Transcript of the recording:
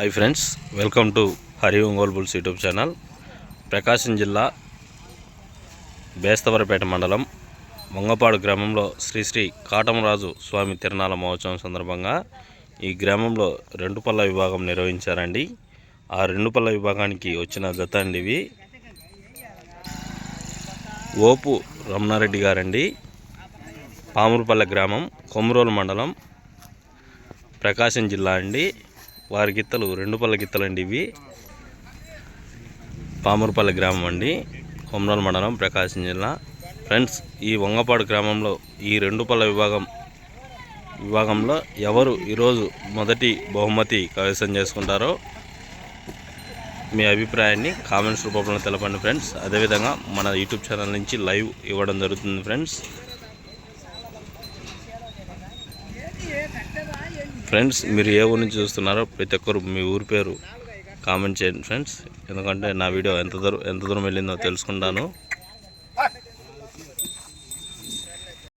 Hi friends welcome to Hari Ongole bulls YouTube channel Prakasam జిల్లా బేస్తవరపేట మండలం మొంగపాడు గ్రామంలో శ్రీ శ్రీ కాటమరాజు స్వామి తిరునాళ మహోత్సవం సందర్భంగా ఈ గ్రామంలో రెండు పళ్ళ విభాగం నిర్వహించారండి. ఆ రెండు పళ్ళ విభాగానికి వచ్చిన జత అండి ఇవి. ఓపు రమణారెడ్డి గారండి. పామురుపల్లె గ్రామం కొమరోలు మండలం ప్రకాశం జిల్లా అండి. వారి గిత్తలు రెండు పళ్ళ గిత్తలండి ఇవి. పామురుపల్లి గ్రామం అండి. కొమరోలు మండలం ప్రకాశం జిల్లా. ఫ్రెండ్స్ ఈ వంగపాడు గ్రామంలో ఈ రెండు పళ్ళ విభాగం విభాగంలో ఎవరు ఈరోజు మొదటి బహుమతి కైవసం చేసుకుంటారో మీ అభిప్రాయాన్ని కామెంట్స్ రూపంలో తెలపండి ఫ్రెండ్స్. అదేవిధంగా మన యూట్యూబ్ ఛానల్ నుంచి లైవ్ ఇవ్వడం జరుగుతుంది ఫ్రెండ్స్. ఫ్రెండ్స్ మీరు ఏ ఊరు నుంచి చూస్తున్నారో ప్రతి ఒక్కరు మీ ఊరి పేరు కామెంట్ చేయండి ఫ్రెండ్స్. ఎందుకంటే నా వీడియో ఎంత దూరం ఎంత దూరం వెళ్ళిందో తెలుసుకుంటాను.